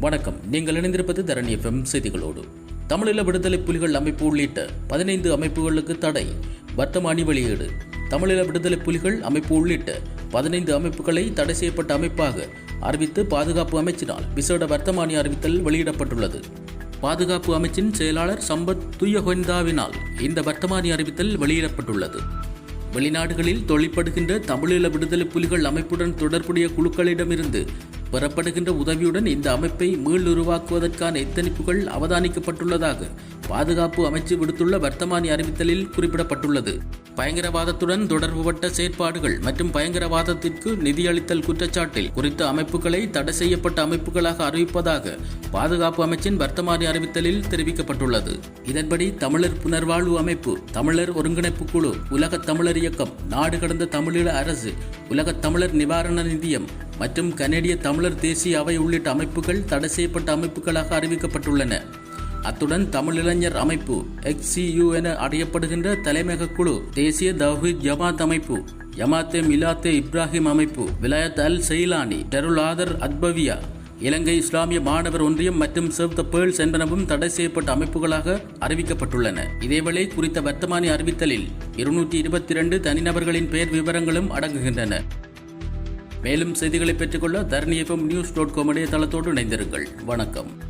வணக்கம். நீங்கள் இணைந்திருப்பது தரணி எஃப்எம் செய்திகளோடு. தமிழீழ விடுதலை புலிகள் அமைப்பு உள்ளிட்ட பதினைந்து அமைப்புகளுக்கு தடை. வர்த்தமானி வெளியீடு. தமிழீழ விடுதலை புலிகள் அமைப்பு உள்ளிட்ட பதினைந்து அமைப்புகளை தடை செய்யப்பட்ட அமைப்பாக அறிவித்து பாதுகாப்பு அமைச்சினால் விசேட வர்த்தமானி அறிவித்தல் வெளியிடப்பட்டுள்ளது. பாதுகாப்பு அமைச்சின் செயலாளர் சம்பத் துயஹொய்ந்தாவினால் இந்த வர்த்தமானி அறிவித்தல் வெளியிடப்பட்டுள்ளது. வெளிநாடுகளில் தொழிற்படுகின்ற தமிழீழ விடுதலை புலிகள் அமைப்புடன் தொடர்புடைய குழுக்களிடமிருந்து பெறப்படுகின்ற உதவியுடன் இந்த அமைப்பை மீளுருவாக்குவதற்கான எத்தனிப்புகள் அவதானிக்கப்பட்டுள்ளதாக பாதுகாப்பு அமைச்சு விடுத்துள்ள வர்த்தமானி அறிவித்தலில் குறிப்பிடப்பட்டுள்ளது. பயங்கரவாதத்துடன் தொடர்புபட்ட செயற்பாடுகள் மற்றும் பயங்கரவாதத்திற்கு நிதியளித்தல் குற்றச்சாட்டில் குறித்த அமைப்புகளை தடை செய்யப்பட்ட அமைப்புகளாக அறிவிப்பதாக பாதுகாப்பு அமைச்சின் வர்த்தமானி அறிவித்தலில் தெரிவிக்கப்பட்டுள்ளது. இதன்படி தமிழர் புனர்வாழ்வு அமைப்பு தமிழர் ஒருங்கிணைப்பு குழு உலகத் தமிழர் இயக்கம் நாடு கடந்த தமிழீழ அரசு உலகத் தமிழர் நிவாரண நிதியம் மற்றும் கனேடிய தமிழர் தேசிய அவை உள்ளிட்ட அமைப்புகள் தடை செய்யப்பட்ட அமைப்புகளாக அறிவிக்கப்பட்டுள்ளன. அத்துடன் தமிழிளைஞர் அமைப்பு எக்ஸியு என அறியப்படுகின்ற தலைமையக குழு தேசிய தவ்ஹீத் ஜமாத் அமைப்பு ஜமாத்தே மிலாத்தே இப்ராஹிம் அமைப்பு விலாயத் அல் செயலானி டருல் ஆதர் அத்பவியா இலங்கை இஸ்லாமிய மாணவர் ஒன்றியம் மற்றும் சேவ் த பேர்ல்ஸ் என்பனவும் தடை செய்யப்பட்ட அமைப்புகளாக அறிவிக்கப்பட்டுள்ளன. இதேவேளை குறித்த வர்த்தமானி அறிவித்தலில் இருநூற்றி இருபத்தி இரண்டு தனிநபர்களின் பெயர் விவரங்களும் அடங்குகின்றன. மேலும் செய்திகளை பெற்றுக்கொள்ள Dharani FM news dot com இணையதளத்தோடு இணைந்திருங்கள். வணக்கம்.